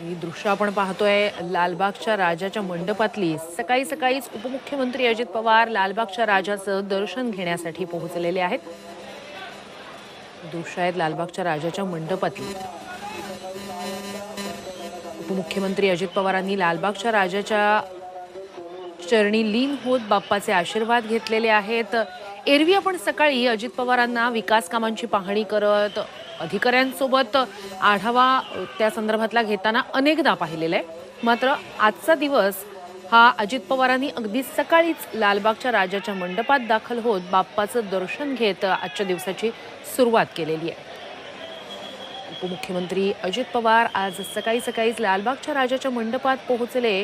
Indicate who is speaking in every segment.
Speaker 1: ही दृश्य आपण पाहतोय लालबागच्या राजाच्या मंडपातली सकाळी सकाळीच उपमुख्यमंत्री अजित पवार लालबागच्या राजाचं दर्शन घेण्यासाठी पोहोचलेले आहेत. दृश्य आहेत लालबागच्या राजाच्या मंडपातली. उपमुख्यमंत्री अजित पवारांनी लालबागच्या राजाच्या चरणी लीन होत बाप्पाचे आशीर्वाद घेतलेले आहेत. एरवी आपण सकाळी अजित पवारांना विकास कामांची पाहणी करत अधिकाऱ्यांसोबत आढावा त्या संदर्भातला घेताना अनेकदा पाहिलेला आहे मात्र आजचा दिवस हा अजित पवारांनी अगदी सकाळीच लालबागच्या राजाच्या मंडपात दाखल होत बाप्पाचं दर्शन घेत आजच्या दिवसाची सुरुवात केलेली आहे. उपमुख्यमंत्री अजित पवार आज सकाळी सकाळीच लालबागच्या राजाच्या मंडपात पोहोचले.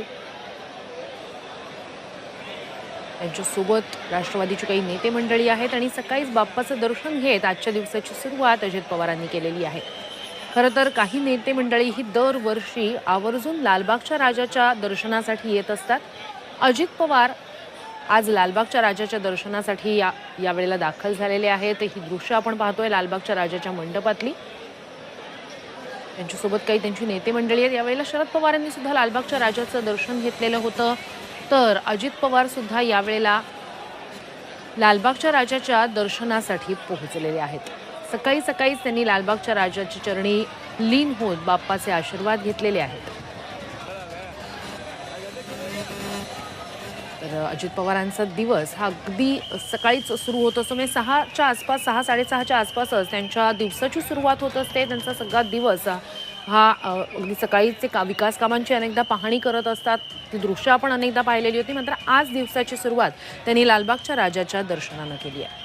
Speaker 1: त्यांच्यासोबत राष्ट्रवादीची काही नेते मंडळी आहेत आणि सकाळीच बाप्पाचं दर्शन घेत आजच्या दिवसाची सुरुवात अजित पवारांनी केलेली आहे. खरं तर काही नेते मंडळी ही दरवर्षी आवर्जून लालबागच्या राजाच्या दर्शनासाठी येत असतात. अजित पवार आज लालबागच्या राजाच्या दर्शनासाठी या यावेळेला दाखल झालेले आहेत. ही दृश्य आपण पाहतोय लालबागच्या राजाच्या मंडपातली. त्यांच्यासोबत काही त्यांची नेते मंडळी आहेत. यावेळेला शरद पवारांनी सुद्धा लालबागच्या राजाचं दर्शन घेतलेलं होतं. तर अजित पवार सुद्धा यावेळेला लालबागच्या राजाच्या दर्शनासाठी पोहोचलेले आहेत. सकाळी सकाळीच त्यांनी लालबागच्या राजाची चरणी लीन होत बाप्पाचे आशीर्वाद घेतलेले आहेत. तर अजित पवारांचा दिवस हा अगदी सकाळीच सुरू होत असतो. म्हणजे सहाच्या आसपास सहा साडेसहाच्या आसपासच त्यांच्या दिवसाची सुरुवात होत असते. त्यांचा सगळा दिवस हा अगदी सकाळीचे का विकास कामांची अनेकदा पाहणी करत असतात. ती दृश्य आपण अनेकदा पाहिलेली होती मात्र आज दिवसाची सुरुवात त्यांनी लालबागच्या राजाच्या दर्शनानं केली आहे.